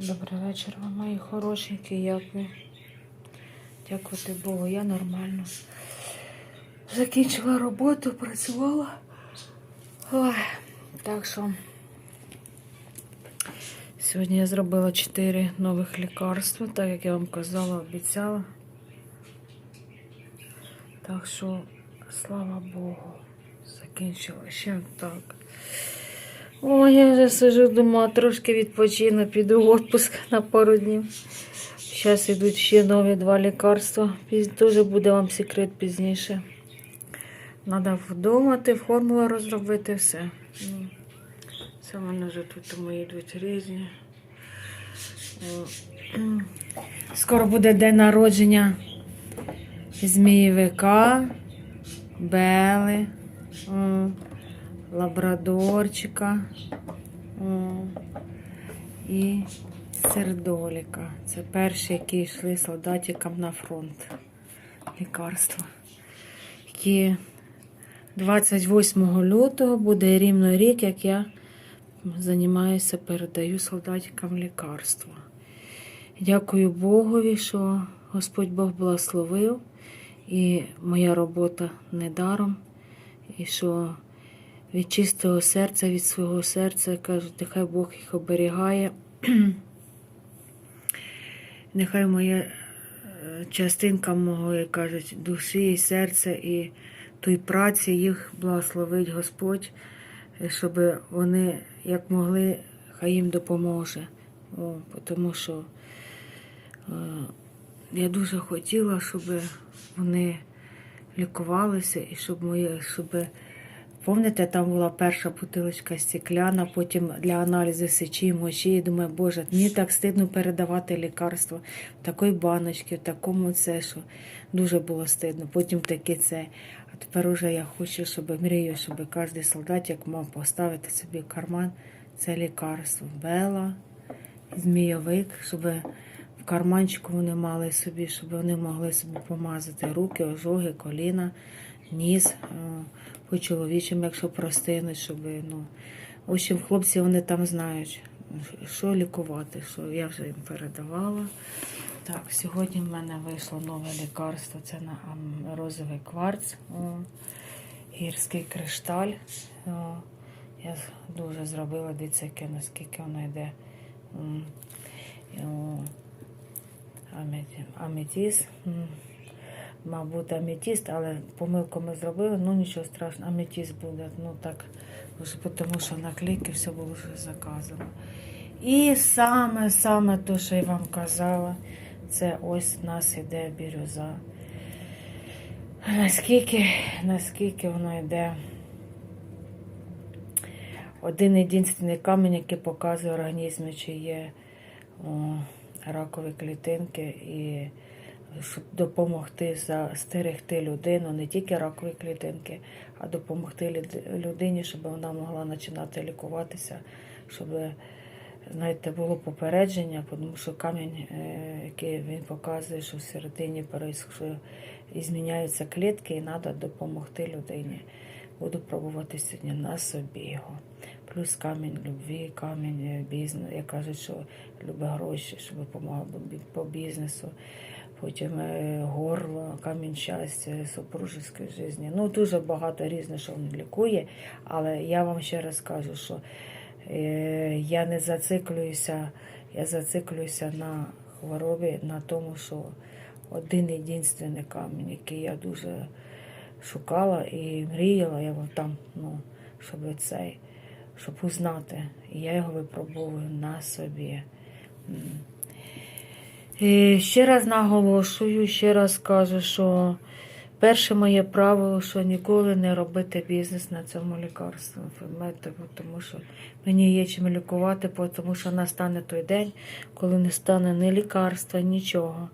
Добрий вечір, вам, мої хорошенькі, як ви? Дякувати Богу, я нормально. Закінчила роботу, працювала. Ой, так що сьогодні я зробила 4 нових лікарства, так як я вам казала, обіцяла. Так що, слава Богу, закінчила ще так. Ой, я вже сижу дома, трошки відпочину, піду в відпуск на пару днів. Зараз йдуть ще нові два лікарства. Теж буде вам секрет пізніше. Треба вдумати, формулу розробити, все. Ну, Це в мене вже тут мої йдуть різні. Скоро буде день народження змієвика, Бели, лабрадорчика о, і сердоліка. Це перші, які йшли солдатикам на фронт. Лікарства. Які 28 лютого буде рівно рік, як я займаюся, передаю солдатикам лікарства. Дякую Богові, що Господь Бог благословив, і моя робота не даром, і що від чистого серця, від свого серця кажуть, нехай Бог їх оберігає. Нехай моя е, частинка мого, як кажуть, душі і серця і той праці їх благословить Господь, щоб вони як могли, хай їм допоможе. О, тому що е, я дуже хотіла, щоб вони лікувалися і щоб моє, щоб Помните, там була перша бутилочка стекляна, потім для аналізу сечі, мочі. І думаю, боже, мені так стидно передавати лікарство в такої баночці, в такому це, що дуже було стидно. Потім таке це. А тепер уже я хочу, щоб мрію, щоб кожен солдатик мав поставити собі в карман це лікарство. Бела, змійовик, щоб в карманчику вони мали собі, щоб вони могли собі помазати руки, ожоги, коліна, ніс. По чоловічим, якщо простинуть, щоб ну. В общем, хлопці вони там знають, що лікувати, що я вже їм передавала. Так, сьогодні в мене вийшло нове лікарство. Це на розовий кварц, о, гірський кришталь. О, я дуже зробила, яке, наскільки воно йде. О, аметі- Аметіс. М мабуть, аметіст, але помилку ми зробили, ну нічого страшного, аметіст буде. Ну так, тому що наклейки все було заказано. І саме, саме те, що я вам казала, це ось в нас іде бірюза. Наскільки, наскільки воно йде один єдиний камінь, який показує організмі, чи є о, ракові клітинки і допомогти застерегти людину, не тільки ракові клітинки, а допомогти людині, щоб вона могла починати лікуватися, щоб знаєте, було попередження, тому що камінь, е, який він показує, що всередині що зміняються клітки, і треба допомогти людині. Буду пробувати сьогодні на собі його. Плюс камінь любві, камінь бізнесу. Я кажу, що любить гроші, щоб допомагав по бізнесу потім е, горло, камінь щастя, супружеської житті. Ну, дуже багато різних, що він лікує, але я вам ще раз кажу, що е, я не зациклююся, я зациклююся на хворобі, на тому, що один єдиний камінь, який я дуже шукала і мріяла, я вам там, ну, щоб цей, щоб узнати. І я його випробовую на собі. Ще раз наголошую, ще раз кажу, що перше моє правило, що ніколи не робити бізнес на цьому лікарстві, тому що мені є чим лікувати, тому що настане той день, коли не стане ні лікарства, нічого.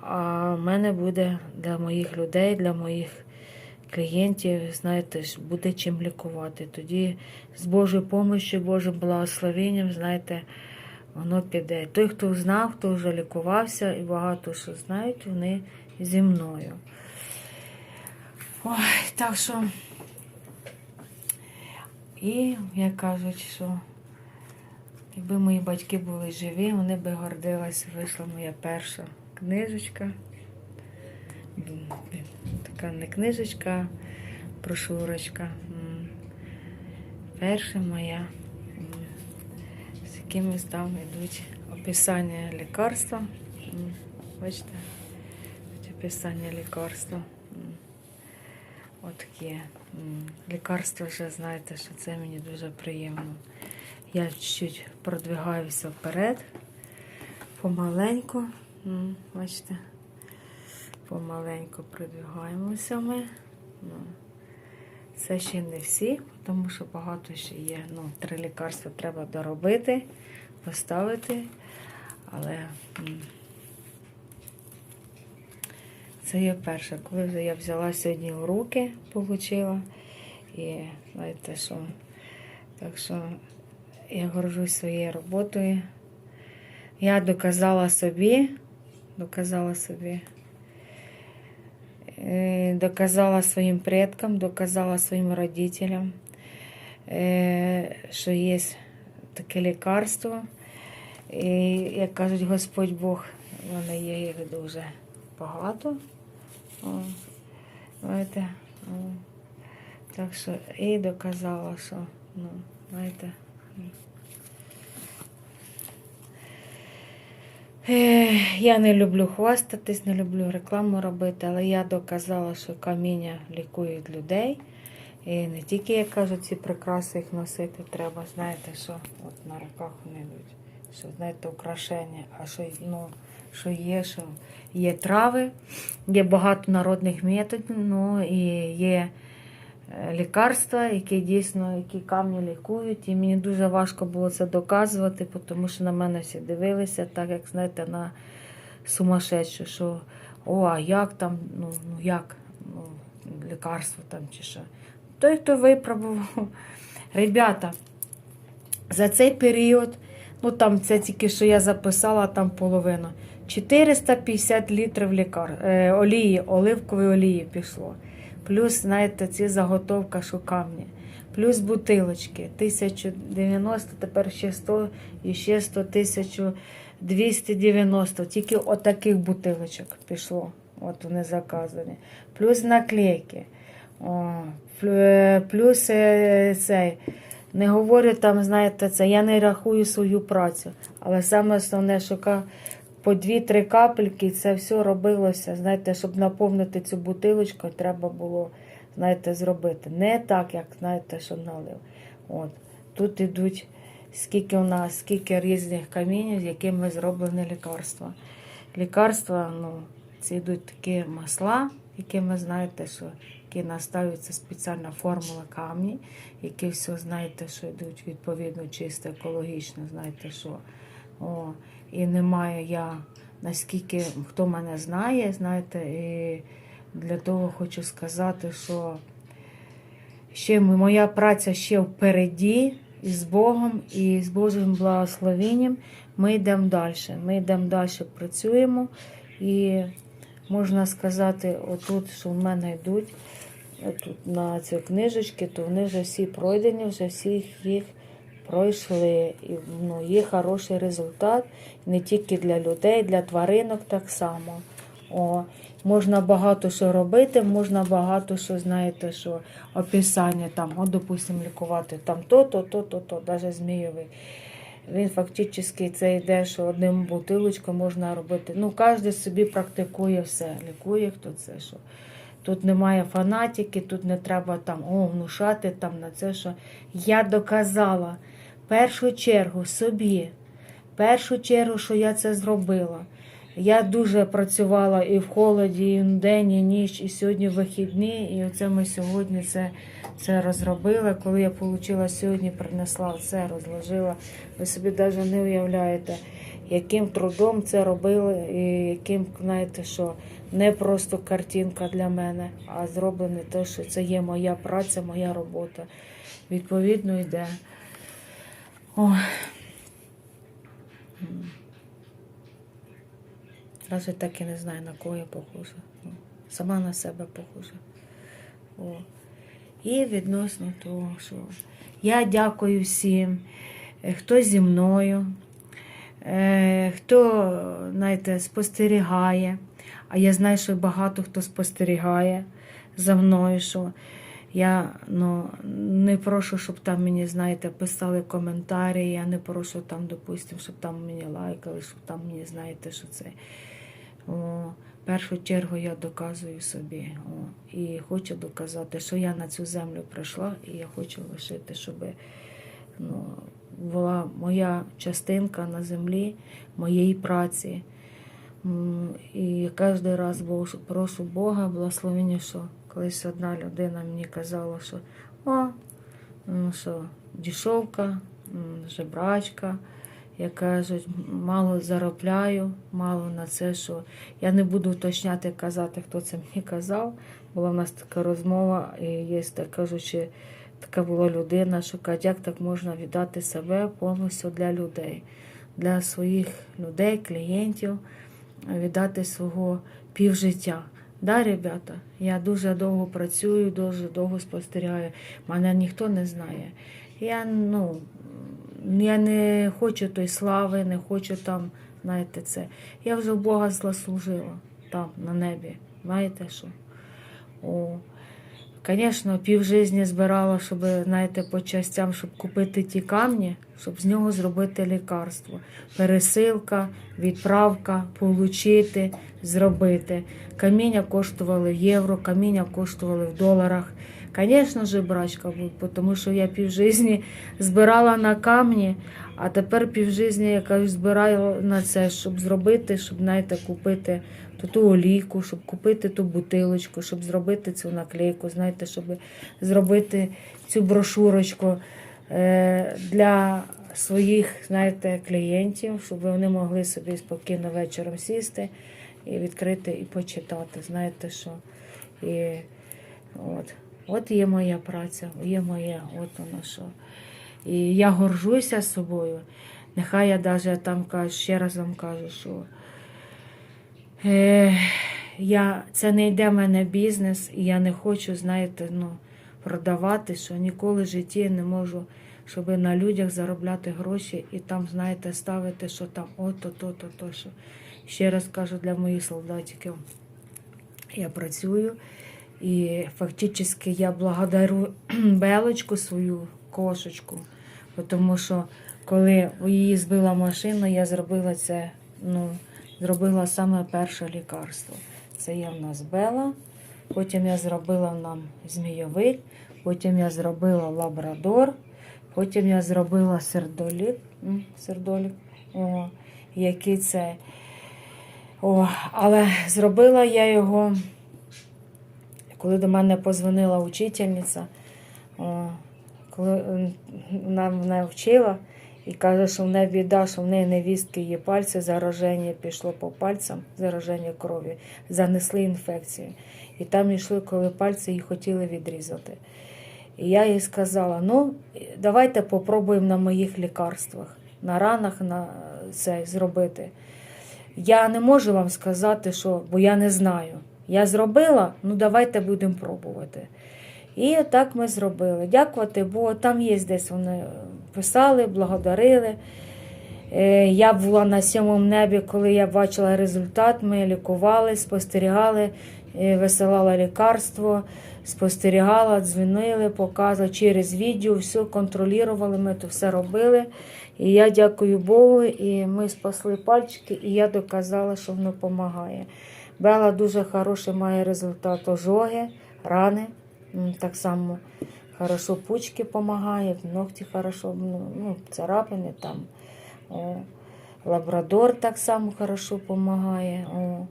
А в мене буде для моїх людей, для моїх клієнтів, знаєте, буде чим лікувати. Тоді з Божою допомогою, Божим благословенням, знаєте, воно піде. Той, хто знав, хто вже лікувався, і багато що знають, вони зі мною. Ой, так що, і як кажуть, що Якби мої батьки були живі, вони би гордились, вийшла моя перша книжечка. Така не книжечка, а брошурочка. Перша моя, м, якимись там йдуть описання лікарства. Бачите? Описання лікарства. Отакі. м, вже знаєте, що це мені дуже приємно. Я чуть-чуть продвигаюся вперед. Помаленьку. Бачите? Помаленьку продвигаємося ми. Це ще не всі, тому що багато ще є. Ну, три лікарства треба доробити, поставити. Але це є перше. Коли я взяла сьогодні в руки, отримала. І знаєте що? Так що я горжусь своєю роботою. Я доказала собі, доказала собі, доказала своїм предкам, доказала своїм родителям, що є таке лікарство. І, як кажуть, Господь Бог, вони є їх дуже багато. Знаєте. Так що і доказала, що, ну, знаєте. Я не люблю хвастатись, не люблю рекламу робити, але я доказала, що каміння лікують людей. І не тільки, як кажуть, ці прикраси їх носити треба, знаєте, що от на руках вони йдуть. Що, знаєте, украшення, а що, ну, що є, що є трави, є багато народних методів, ну і є лікарства, які дійсно які камні лікують. І мені дуже важко було це доказувати, тому що на мене всі дивилися, так як знаєте, на сумасшедшу, що о, а як там, ну, ну як, ну, лікарство там чи що. Той, хто випробував, ребята, за цей період, ну там це тільки що я записала, там половину. 450 літрів лікар, е, олії, оливкової олії пішло. Плюс, знаєте, ці заготовка, камні. Плюс бутилочки. 1090, тепер ще 100 і ще 100 тисячу 290. Тільки отаких бутилочок пішло. От вони заказані. Плюс наклейки. О, плюс е, цей. Не говорю там, знаєте, це. Я не рахую свою працю. Але саме основне, ка- по 2-3 капельки це все робилося. Знаєте, щоб наповнити цю бутилочку, треба було, знаєте, зробити. Не так, як знаєте, що налив. От. Тут ідуть скільки у нас, скільки різних камінів, з якими зроблені лікарства. Лікарства, ну, це йдуть такі масла, якими знаєте, що які наставляються спеціальна формула камні, які все знаєте, що йдуть відповідно чисто, екологічно, знаєте що. О, і немає я, наскільки хто мене знає, знаєте, і для того хочу сказати, що ще моя праця ще впереді, і з Богом, і з Божим благословенням ми йдемо далі. Ми йдемо далі, працюємо. І можна сказати, отут, що в мене йдуть тут на ці книжечки, то вони вже всі пройдені, вже всі їх пройшли. І ну, є хороший результат не тільки для людей, для тваринок так само. О, можна багато що робити, можна багато що, знаєте, що описання там, от, допустимо, лікувати там то-то, то-то, то, навіть змійовий. Він фактично це йде, що одним бутилочкою можна робити. Ну, кожен собі практикує все, лікує хто це що. Тут немає фанатики, тут не треба там о, внушати там на це, що я доказала першу чергу собі, першу чергу, що я це зробила. Я дуже працювала і в холоді, і в день, і ніч, і сьогодні вихідні. І оце ми сьогодні це, це розробили. Коли я отримала сьогодні, принесла все, розложила. Ви собі навіть не уявляєте, яким трудом це робили, і яким, знаєте, що не просто картинка для мене, а зроблене те, що це є моя праця, моя робота. Відповідно, йде. Ой. Навіть так і не знаю, на кого я похожа. Сама на себе похожа. О. І відносно того, що я дякую всім. е, хто зі мною, е, хто, знаєте, спостерігає. А я знаю, що багато хто спостерігає за мною, що я ну, не прошу, щоб там мені, знаєте, писали коментарі, я не прошу там, допустимо, щоб там мені лайкали, щоб там мені, знаєте, що це. О, першу чергу я доказую собі. О, і хочу доказати, що я на цю землю прийшла, і я хочу лишити, щоб ну, була моя частинка на землі, моєї праці. І кожен раз прошу Бога благословення, що колись одна людина мені казала, що о, ну, що дішовка, жебрачка. Я кажуть, мало заробляю, мало на це, що я не буду уточняти, казати, хто це мені казав. Була в нас така розмова, і є так кажучи, така була людина, що каже, як так можна віддати себе повністю для людей, для своїх людей, клієнтів, віддати свого півжиття. Да, ребята, я дуже довго працюю, дуже довго спостерігаю. Мене ніхто не знає. Я, ну, я не хочу той слави, не хочу там, знаєте, це. Я вже в Бога заслужила там, на небі. Знаєте що? О, Звісно, півжизні збирала, щоб, знаєте, по частям, щоб купити ті камні, щоб з нього зробити лікарство. Пересилка, відправка, получити, зробити. Каміння коштували в євро, каміння коштували в доларах. Звісно, жебрачка буде, тому що я півжизні збирала на камні, а тепер півжизні я кажу, збираю на це, щоб зробити, щоб знаєте, купити ту, ту олійку, щоб купити ту бутилочку, щоб зробити цю наклейку, знаєте, щоб зробити цю брошурочку е, для своїх знаєте, клієнтів, щоб вони могли собі спокійно вечором сісти і відкрити і почитати. Знаєте що? І от. От є моя праця, є моє, от воно що. І я горжуся собою. Нехай я навіть там кажу, ще раз вам кажу, що е, я, це не йде в мене бізнес, і я не хочу, знаєте, ну, продавати, що ніколи в житті не можу, щоб на людях заробляти гроші і там, знаєте, ставити, що там ото, то, то, то, що. Ще раз кажу для моїх солдатиків. Я працюю. І фактично я благодарю Белочку свою кошечку, тому що коли її збила машина, я зробила це, ну, зробила саме перше лікарство. Це є в нас Бела, потім я зробила нам змійовик, потім я зробила лабрадор, потім я зробила сердолік, сердолік о, який це. О, але зробила я його. Коли до мене позвонила учительниця, коли м, вона мене вчила і каже, що в неї біда, що в неї невістки є пальці, зараження пішло по пальцям, зараження крові, занесли інфекцію. І там йшли, коли пальці її хотіли відрізати. І я їй сказала: ну, давайте попробуємо на моїх лікарствах, на ранах на це зробити. Я не можу вам сказати, що, бо я не знаю. Я зробила, ну давайте будемо пробувати. І так ми зробили. Дякувати, бо там є десь вони писали, благодарили. Е, Я була на сьомому небі, коли я бачила результат. Ми лікували, спостерігали, е, висилала лікарство, спостерігала, дзвонили, показували через відео, все контролювали, ми то все робили. І я дякую Богу, і ми спасли пальчики, і я доказала, що воно допомагає. Бела дуже хороший має результат ожоги, рани. Так само хорошо пучки допомагає, ногті хорошо, ну, ну, царапини там. О. Лабрадор так само хорошо допомагає. О.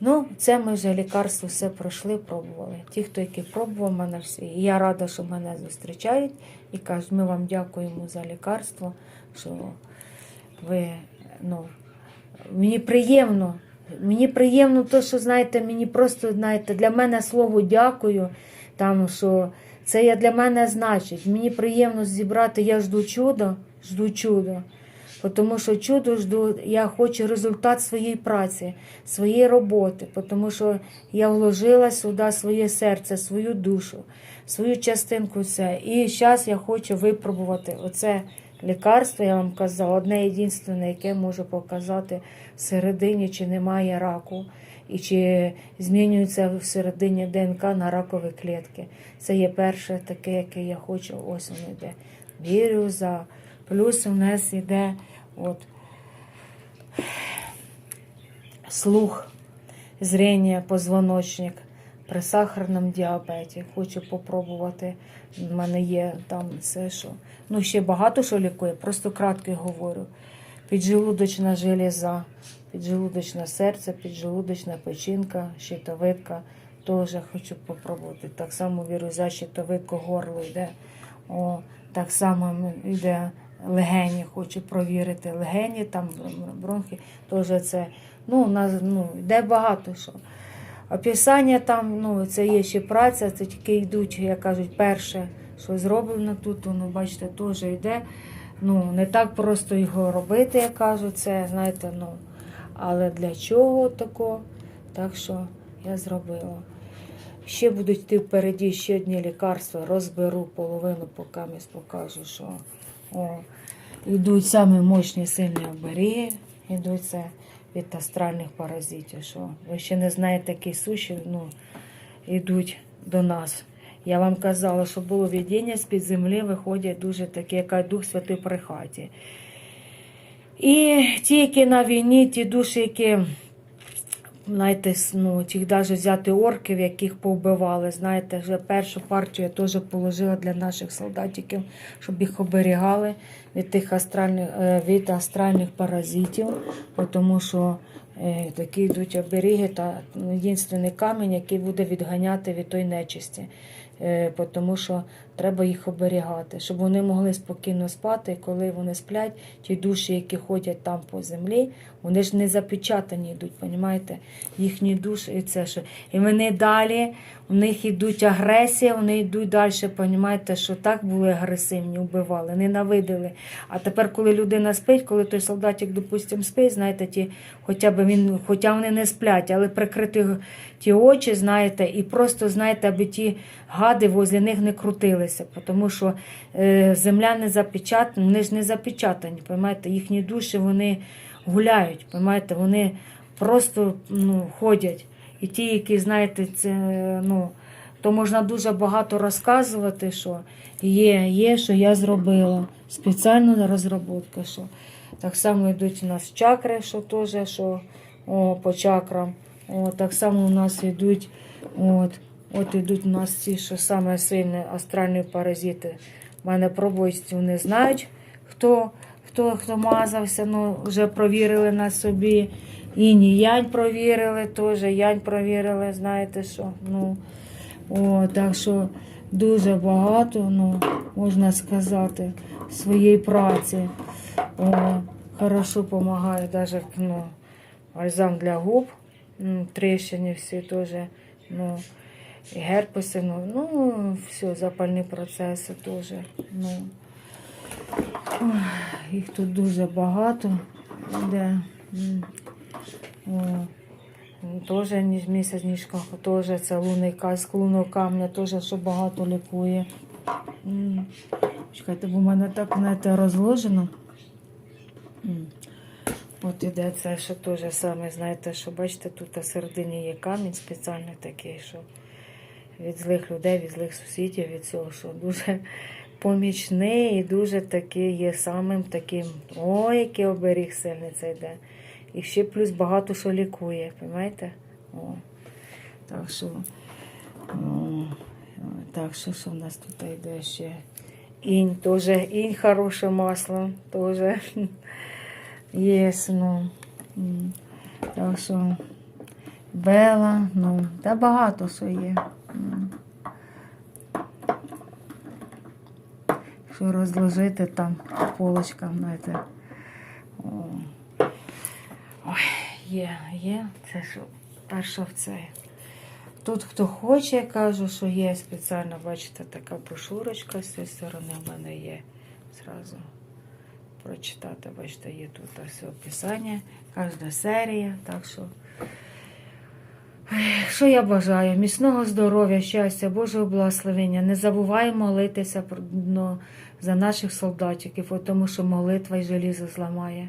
Ну, це ми вже лікарство все пройшли, пробували. Ті, хто які пробував, мене всі. І я рада, що мене зустрічають і кажуть, ми вам дякуємо за лікарство, що ви, ну, мені приємно. Мені приємно те, що знаєте, мені просто знаєте, для мене слово дякую, там що це я для мене значить. Мені приємно зібрати, я жду чудо, жду чудо. Тому що чудо жду, я хочу результат своєї праці, своєї роботи, тому що я вложила сюди своє серце, свою душу, свою частинку. Це. І зараз я хочу випробувати оце лікарство, я вам казала, одне єдине, яке може показати всередині, чи немає раку, і чи змінюється всередині ДНК на ракові клітки. Це є перше таке, яке я хочу. Ось воно йде. Вірюза. Плюс у нас йде от, слух, зріння, позвоночник при сахарному діабеті. Хочу попробувати. У мене є там все, що. Ну, ще багато що лікує, просто кратко говорю. Піджелудочна железа, піджелудочне серце, піджелудочна печінка, щитовидка. Теж хочу попробувати. Так само віруза, щитовидку, горло йде. О, так само йде легені, хочу провірити. Легені, там бронхи, теж це. Ну, у нас ну, йде багато що. Описання там, ну, це є ще праця, це тільки йдуть, як кажуть, перше, що зроблено тут, воно, бачите, теж йде. Ну, не так просто його робити, як кажуть, це, знаєте, ну. Але для чого тако? Так що я зробила. Ще будуть йти впереді ще одні лікарства, розберу половину, поки я покажу, що о, йдуть самі мощні сильні оберіги, йдуть це від астральних паразитів. Що ви ще не знаєте, які суші ну, йдуть до нас. Я вам казала, що було видіння з-під землі, виходять дуже такі, як Дух Святий при хаті. І ті, які на війні, ті душі, які, знаєте, ну, тих навіть взяти орків, яких повбивали, знаєте, вже першу партію я теж положила для наших солдатиків, щоб їх оберігали від тих астральних, е, від астральних паразитів, тому що е, такі йдуть оберіги та ну, єдиний камінь, який буде відганяти від той нечисті. Е, тому що треба їх оберігати, щоб вони могли спокійно спати, і коли вони сплять, ті душі, які ходять там по землі, вони ж не запечатані йдуть, понімаєте? Їхні душі і це що. І вони далі, у них йдуть агресія, вони йдуть далі, понімаєте, що так були агресивні, вбивали, ненавидили. А тепер, коли людина спить, коли той солдатик, допустимо, спить, знаєте, ті, хоча б він, хоча вони не сплять, але прикрити ті очі, знаєте, і просто, знаєте, аби ті гади возле них не крутилися, тому що е, земля не запечатана, вони ж не запечатані, поймаєте, їхні душі вони гуляють, поймаєте, вони просто ну, ходять. І ті, які, знаєте, це, ну, то можна дуже багато розказувати, що є, є, що я зробила. Спеціальна розробка, що так само йдуть у нас чакри, що теж, що о, по чакрам. О, так само у нас йдуть, от, от йдуть у нас ці, що саме сильні астральні паразити. У мене пробують, вони знають, хто, хто, хто мазався, ну, вже провірили на собі. Іні янь провірили теж, янь провірили, знаєте що. Ну, о, так що дуже багато, ну, можна сказати, своєї праці. О, хорошо допомагає навіть ну, бальзам для губ, м, тріщини всі теж, ну, і герпеси, ну, ну, все, запальні процеси теж. Ну. Їх тут дуже багато. Де. Теж ніж місяць теж це лунний каз, лунного камня, теж що багато лікує. Чекайте, бо в мене так знаєте, розложено. От іде це, що теж саме, знаєте, що бачите, тут на середині є камінь спеціальний такий, що від злих людей, від злих сусідів, від цього, що дуже помічний і дуже такий є самим таким. Ой, який оберіг сильний це йде. І ще плюс багато що лікує, розумієте? Так що, о, так що, що в нас тут йде ще? Інь теж, інь хороше масло, теж є, ну. Так що Бела, ну, та багато що є. Що розложити там по полочкам, знаєте. О. Ой, є, є. Це що перша в це. Тут хто хоче, я кажу, що є спеціально, бачите, така брошурочка з цієї сторони в мене є. Зразу прочитати, бачите, є тут ось описання, кожна серія. Так що, що я бажаю? Міцного здоров'я, щастя, Божого благословення. Не забуваємо молитися за наших солдатиків, о, тому що молитва й желізо зламає.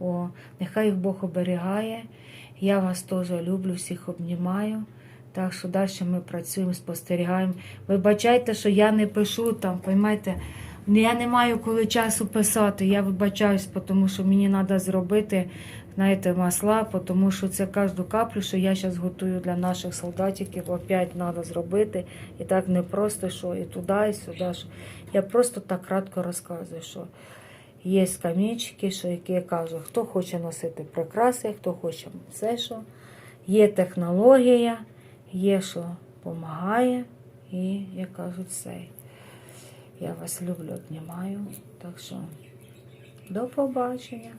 О, нехай їх Бог оберігає. Я вас теж люблю, всіх обнімаю. Так що далі ми працюємо, спостерігаємо. Вибачайте, що я не пишу там, поймайте, я не маю коли часу писати. Я вибачаюсь, тому що мені треба зробити, знаєте, масла, тому що це кожну каплю, що я зараз готую для наших солдатиків, опять треба зробити. І так не просто, що і туди, і сюди. Я просто так кратко розказую, що є скамічки, що які я кажу, хто хоче носити прикраси, хто хоче все, що є технологія, є, що допомагає, і я кажу, все. Я вас люблю, обнімаю. Так що до побачення.